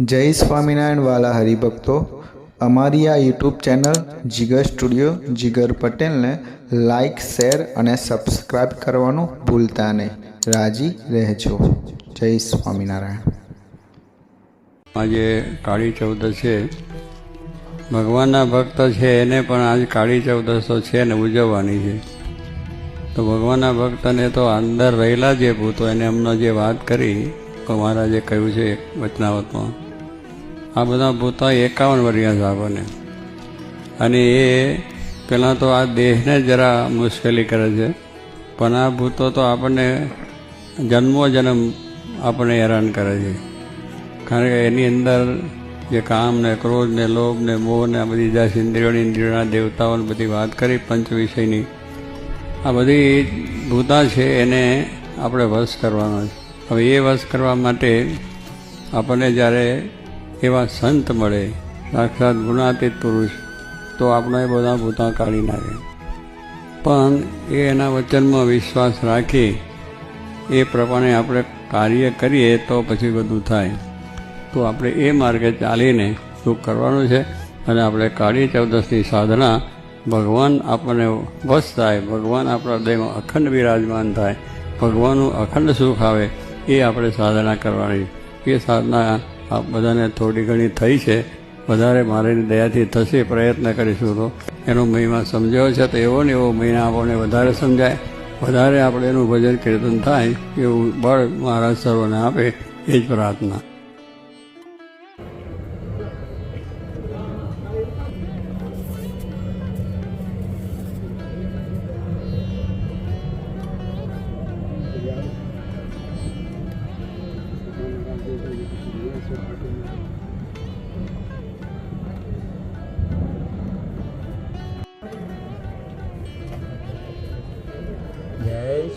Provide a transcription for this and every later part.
જય સ્વામિનારાયણ વાલા હરિભક્તો. અમારી આ YouTube channel Jigar studio Jigar પટેલને લાઇક શેર અને સબસ્ક્રાઈબ કરવાનું ભૂલતા નહીં. રાજી રહેજો. જય સ્વામિનારાયણ. આજે કાળી ચૌદશ છે. ભગવાનના ભક્ત છે એને પણ આજ કાળી ચૌદશ તો છે ને ઉજવવાની છે. તો ભગવાનના ભક્તને તો અંદર રહેલા જે ભૂતો, એને અમને જે વાત કરી મહારાજે કહ્યું છે વચનાવતમાં આ બધા ભૂતા એકાવન વર્ષના છે આપણને. અને એ પહેલાં તો આ દેહને જરા મુશ્કેલી કરે છે. પણ આ ભૂતો તો આપણને જન્મો જન્મ આપણને હેરાન કરે છે. કારણ કે એની અંદર જે કામ ને ક્રોધ ને લોભ ને મોહ ને આ બધી દસ ઇન્દ્રિયોની, ઇન્દ્રિયોના દેવતાઓની બધી વાત કરી પંચ વિષયની. આ બધી ભૂતા છે એને આપણે વશ કરવાનો છે. હવે એ વશ કરવા માટે આપણને જ્યારે એવા સંત મળે, સાક્ષાત ગુણાતીત પુરુષ, તો આપણે એ બધા ભૂતા કાઢી નાખે. પણ એ એના વચનમાં વિશ્વાસ રાખી, એ પ્રમાણે આપણે કાર્ય કરીએ તો પછી બધું થાય. તો આપણે એ માર્ગે ચાલીને શું કરવાનું છે અને આપણે કાળી ચૌદશની સાધના, ભગવાન આપણને વશ થાય, ભગવાન આપણા હૃદયમાં અખંડ બિરાજમાન થાય, ભગવાનનું અખંડ સુખ આવે, એ આપણે સાધના કરવાની. એ સાધના આ બધાને થોડી ઘણી થઈ છે. વધારે મારીની દયાથી થશે પ્રયત્ન કરીશું તો. એનો મહિમા સમજાયો છે તો એવો ને એવો મહિના આપણને વધારે સમજાય. વધારે આપણે એનું ભજન કીર્તન થાય એવું બળ મહારાજ સર્વને આપે એ જ પ્રાર્થના.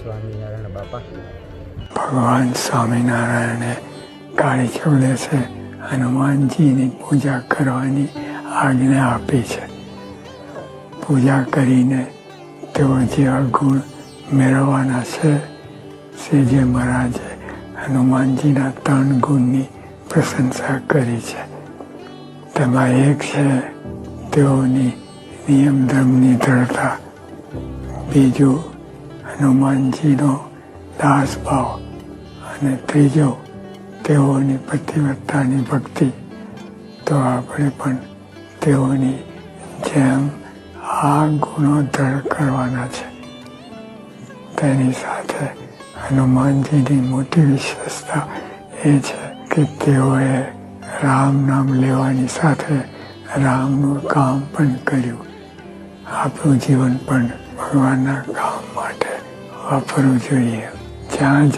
સ્વામિનારાયણ બાપા. ભગવાન સ્વામિનારાયણે કાળી ચૌદસે હનુમાનજીની પૂજા કરવાની આજ્ઞા આપી છે. પૂજા કરીને તેઓ જે અવગુણ મેળવવાના છે શ્રીજી મહારાજે હનુમાનજીના ત્રણ ગુણની પ્રશંસા કરી છે. તેમાં એક છે, તેઓની નિયમ ધર્મની દ્રઢતા. બીજું, હનુમાનજીનો દાસભાવ અને ત્રીજો, તેઓની પતિવત્તાની ભક્તિ. તો આપણે પણ તેઓની જેમ આ ગુણો દ્રઢ કરવાના છે. તેની સાથે હનુમાનજીની મોટી વિશેષતા એ છે કે તેઓએ રામ નામ લેવાની સાથે રામનું કામ પણ કર્યું. આપણું જીવન પણ ભગવાનના કામ માટે વાપરવું જોઈએ. જ્યાં જ